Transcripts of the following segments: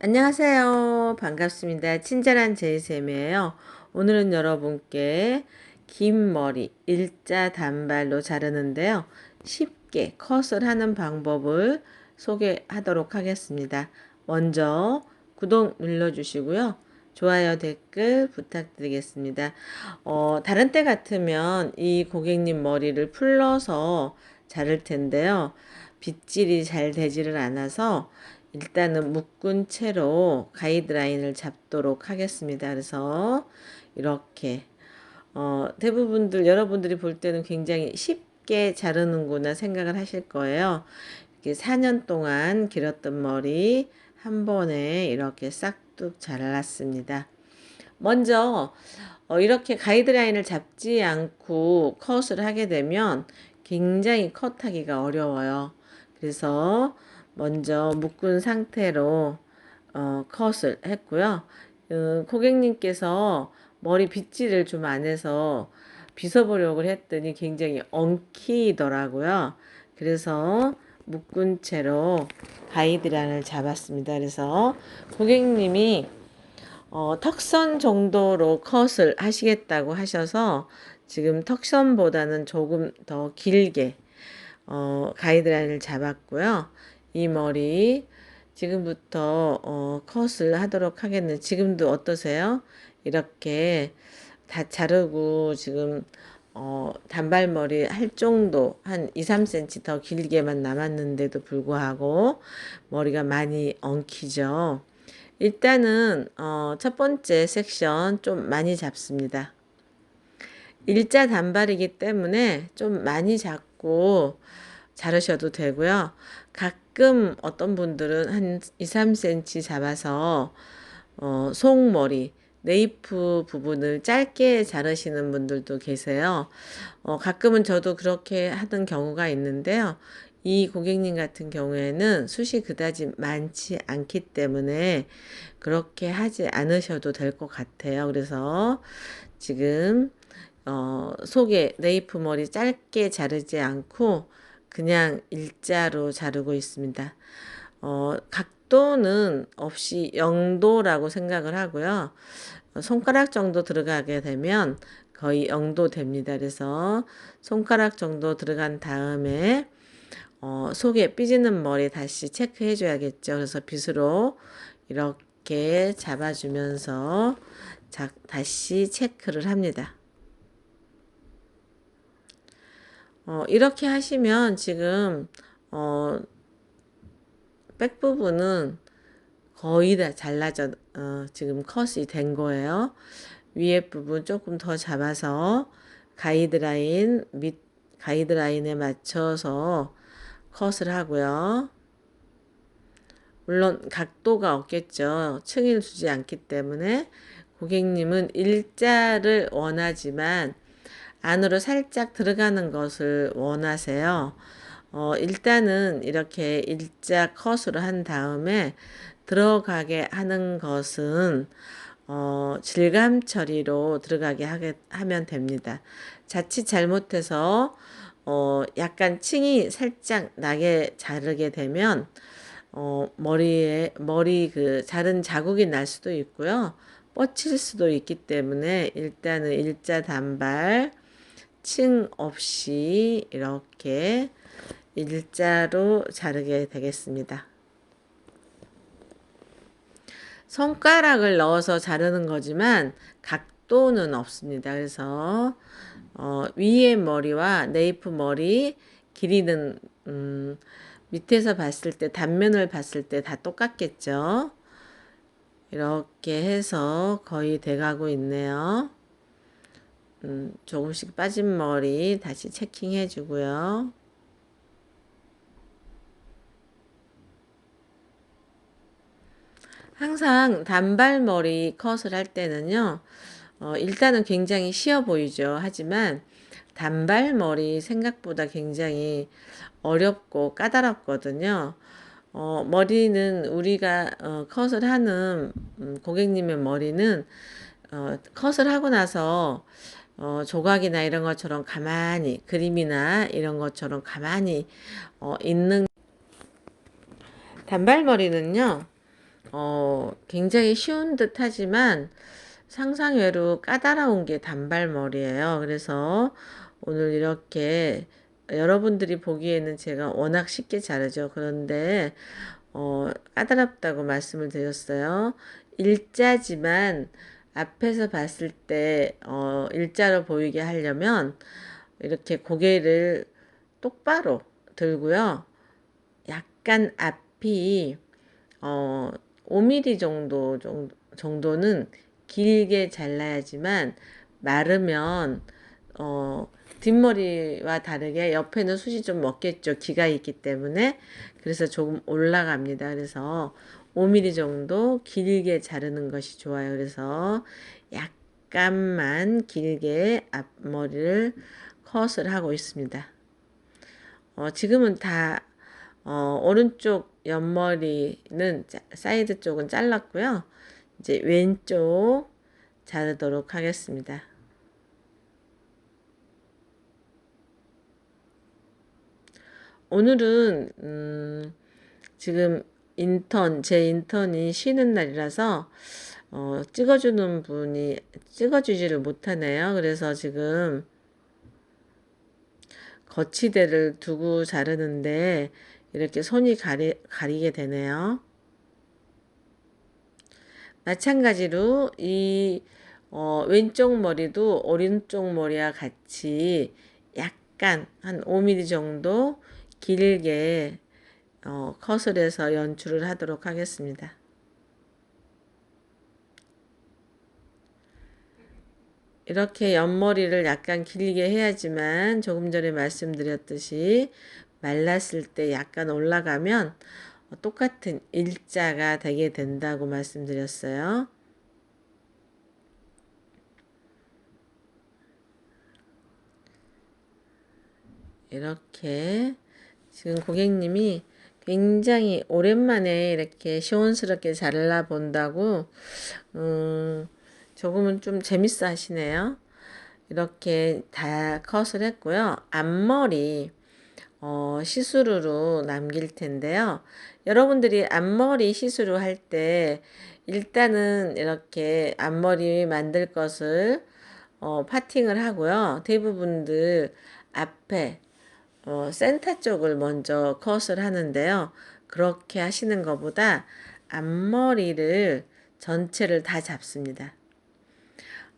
안녕하세요. 반갑습니다. 친절한 제이쌤이에요. 오늘은 여러분께 긴 머리 일자 단발로 자르는데요. 쉽게 컷을 하는 방법을 소개하도록 하겠습니다. 먼저 구독 눌러주시고요. 좋아요, 댓글 부탁드리겠습니다. 어, 다른 때 같으면 이 고객님 머리를 풀러서 자를 텐데요. 빗질이 잘 되지를 않아서 일단은 묶은 채로 가이드라인을 잡도록 하겠습니다. 그래서 이렇게 어, 대부분들 여러분들이 볼 때는 굉장히 쉽게 자르는구나 생각을 하실 거예요. 이렇게 4년 동안 길었던 머리 한 번에 이렇게 싹둑 잘랐습니다. 먼저 어, 이렇게 가이드라인을 잡지 않고 컷을 하게 되면 굉장히 컷하기가 어려워요. 그래서 먼저 묶은 상태로 어, 컷을 했고요. 어, 고객님께서 머리 빗질을 좀 안 해서 빗어보려고 했더니 굉장히 엉키더라고요. 그래서 묶은 채로 가이드라인을 잡았습니다. 그래서 고객님이 어, 턱선 정도로 컷을 하시겠다고 하셔서 지금 턱선보다는 조금 더 길게 어, 가이드라인을 잡았고요. 이 머리 지금부터 어, 컷을 하도록 하겠네요. 지금도 어떠세요? 이렇게 다 자르고 지금 어, 단발머리 할 정도 한 2, 3cm 더 길게만 남았는데도 불구하고 머리가 많이 엉키죠. 일단은 어, 첫 번째 섹션 좀 많이 잡습니다. 일자 단발이기 때문에 좀 많이 잡고 자르셔도 되고요. 가끔 어떤 분들은 한 2, 3cm 잡아서 어, 속머리, 네이프 부분을 짧게 자르시는 분들도 계세요. 어, 가끔은 저도 그렇게 하던 경우가 있는데요. 이 고객님 같은 경우에는 숱이 그다지 많지 않기 때문에 그렇게 하지 않으셔도 될 것 같아요. 그래서 지금 어, 속에 네이프 머리 짧게 자르지 않고 그냥 일자로 자르고 있습니다. 어, 각도는 없이 0도라고 생각을 하고요. 손가락 정도 들어가게 되면 거의 0도 됩니다. 그래서 손가락 정도 들어간 다음에 어, 속에 삐지는 머리 다시 체크해 줘야겠죠. 그래서 빗으로 이렇게 잡아주면서 자, 다시 체크를 합니다. 어, 이렇게 하시면 지금 어, 백 부분은 거의 다 잘라져 어, 지금 컷이 된 거예요. 위에 부분 조금 더 잡아서 가이드라인 밑 가이드라인에 맞춰서 컷을 하고요. 물론 각도가 없겠죠. 층을 주지 않기 때문에 고객님은 일자를 원하지만 안으로 살짝 들어가는 것을 원하세요. 어, 일단은 이렇게 일자 컷으로 한 다음에 들어가게 하는 것은 어, 질감 처리로 들어가게 하게, 하면 됩니다. 자칫 잘못해서 어, 약간 층이 살짝 나게 자르게 되면 어, 머리에 머리 그 자른 자국이 날 수도 있고요. 뻗칠 수도 있기 때문에 일단은 일자 단발 층 없이 이렇게 일자로 자르게 되겠습니다. 손가락을 넣어서 자르는 거지만 각도는 없습니다. 그래서 어, 위에 머리와 네이프 머리 길이는 음, 밑에서 봤을 때 단면을 봤을 때 다 똑같겠죠. 이렇게 해서 거의 돼가고 있네요. 음, 조금씩 빠진 머리 다시 체킹해 주고요. 항상 단발머리 컷을 할 때는요, 어, 일단은 굉장히 쉬워 보이죠. 하지만 단발머리 생각보다 굉장히 어렵고 까다롭거든요. 어, 머리는 우리가 어, 컷을 하는 음, 고객님의 머리는 어, 컷을 하고 나서 어, 조각이나 이런 것처럼 가만히 그림이나 이런 것처럼 가만히 어, 있는 단발머리는요. 어, 굉장히 쉬운 듯 하지만 상상외로 까다로운 게 단발머리예요. 그래서 오늘 이렇게 여러분들이 보기에는 제가 워낙 쉽게 자르죠. 그런데 어, 까다롭다고 말씀을 드렸어요. 일자지만 앞에서 봤을 때 어, 일자로 보이게 하려면 이렇게 고개를 똑바로 들고요. 약간 앞이 어, 5mm 정도, 정도 정도는 길게 잘라야지만 마르면 어, 뒷머리와 다르게 옆에는 숱이 좀 먹겠죠. 기가 있기 때문에. 그래서 조금 올라갑니다. 그래서 5mm 정도 길게 자르는 것이 좋아요. 그래서 약간만 길게 앞머리를 컷을 하고 있습니다. 어, 지금은 다 어, 오른쪽 옆머리는 짜- 사이드 쪽은 잘랐고요. 이제 왼쪽 자르도록 하겠습니다. 오늘은 음, 지금 인턴 제 인턴이 쉬는 날이라서 어, 찍어주는 분이 찍어주지를 못하네요. 그래서 지금 거치대를 두고 자르는데 이렇게 손이 가리, 가리게 되네요. 마찬가지로 이 어, 왼쪽 머리도 오른쪽 머리와 같이 약간 한 5mm 정도 길게 어, 해서 연출을 하도록 하겠습니다. 이렇게 옆머리를 약간 길게 해야지만 조금 전에 말씀드렸듯이 말랐을 때 약간 올라가면 똑같은 일자가 되게 된다고 말씀드렸어요. 이렇게 지금 고객님이 굉장히 오랜만에 이렇게 시원스럽게 잘라 본다고 음, 조금은 좀 재밌어 하시네요. 이렇게 다 컷을 했고요. 앞머리 어, 시스루로 남길 텐데요. 여러분들이 앞머리 시스루 할 때 일단은 이렇게 앞머리 만들 것을 어, 파팅을 하고요. 대부분들 앞에 어, 센터 쪽을 먼저 컷을 하는데요. 그렇게 하시는 것보다 앞머리를 전체를 다 잡습니다.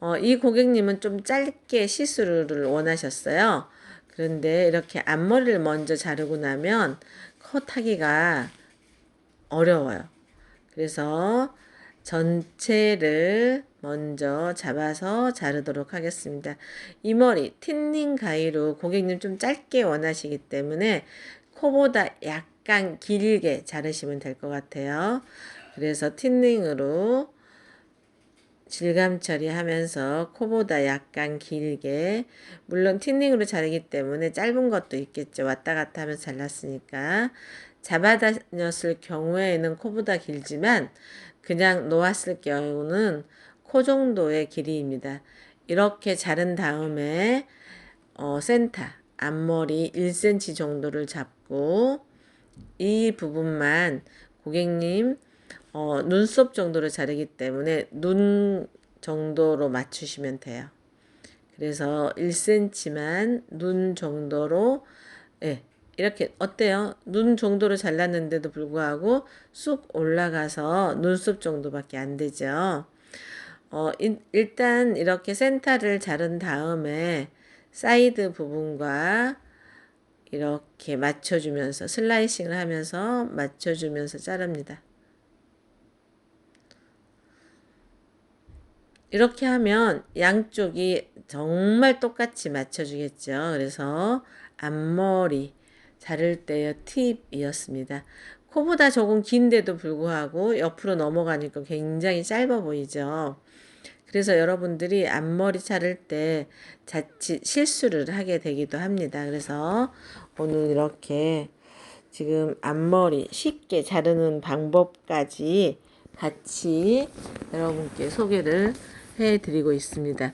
어, 이 고객님은 좀 짧게 시스루를 원하셨어요. 그런데 이렇게 앞머리를 먼저 자르고 나면 컷하기가 어려워요. 그래서 전체를 먼저 잡아서 자르도록 하겠습니다. 이 머리 틴닝 가위로 고객님 좀 짧게 원하시기 때문에 코보다 약간 길게 자르시면 될 것 같아요. 그래서 틴닝으로 질감 처리하면서 코보다 약간 길게 물론 틴닝으로 자르기 때문에 짧은 것도 있겠죠. 왔다 갔다 하면서 잘랐으니까 잡아다녔을 경우에는 코보다 길지만 그냥 놓았을 경우는 코 정도의 길이입니다. 이렇게 자른 다음에 어, 센터 앞머리 1cm 정도를 잡고 이 부분만 고객님 어, 눈썹 정도로 자르기 때문에 눈 정도로 맞추시면 돼요. 그래서 1cm만 눈 정도로 예, 이렇게 어때요? 눈 정도로 잘랐는데도 불구하고 쑥 올라가서 눈썹 정도밖에 안 되죠. 어, 일- 일단 이렇게 센터를 자른 다음에 사이드 부분과 이렇게 맞춰주면서 슬라이싱을 하면서 맞춰주면서 자릅니다. 이렇게 하면 양쪽이 정말 똑같이 맞춰주겠죠. 그래서 앞머리 자를 때의 팁이었습니다. 코보다 조금 긴데도 불구하고 옆으로 넘어가니까 굉장히 짧아 보이죠. 그래서 여러분들이 앞머리 자를 때 자칫 실수를 하게 되기도 합니다. 그래서 오늘 이렇게 지금 앞머리 쉽게 자르는 방법까지 같이 여러분께 소개를 해드리고 있습니다.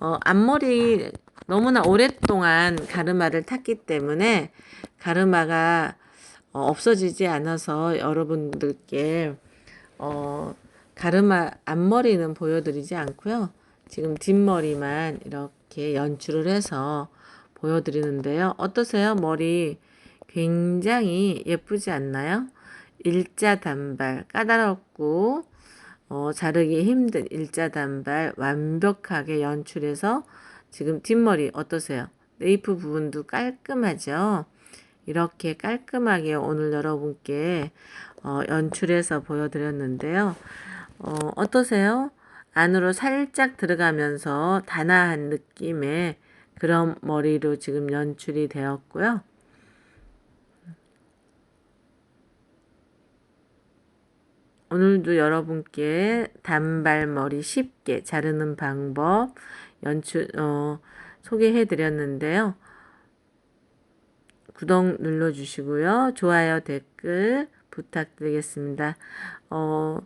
어, 앞머리 너무나 오랫동안 가르마를 탔기 때문에 가르마가 어, 없어지지 않아서 여러분들께 어, 가르마 앞머리는 보여드리지 않고요. 지금 뒷머리만 이렇게 연출을 해서 보여드리는데요. 어떠세요? 머리 굉장히 예쁘지 않나요? 일자 단발, 까다롭고 어, 자르기 힘든 일자 단발 완벽하게 연출해서 지금 뒷머리 어떠세요? 네이프 부분도 깔끔하죠? 이렇게 깔끔하게 오늘 여러분께 어, 연출해서 보여드렸는데요. 어, 어떠세요? 안으로 살짝 들어가면서 단아한 느낌의 그런 머리로 지금 연출이 되었고요. 오늘도 여러분께 단발머리 쉽게 자르는 방법 연출 어, 소개해 드렸는데요. 구독 눌러 주시고요. 좋아요, 댓글 부탁드리겠습니다. 어,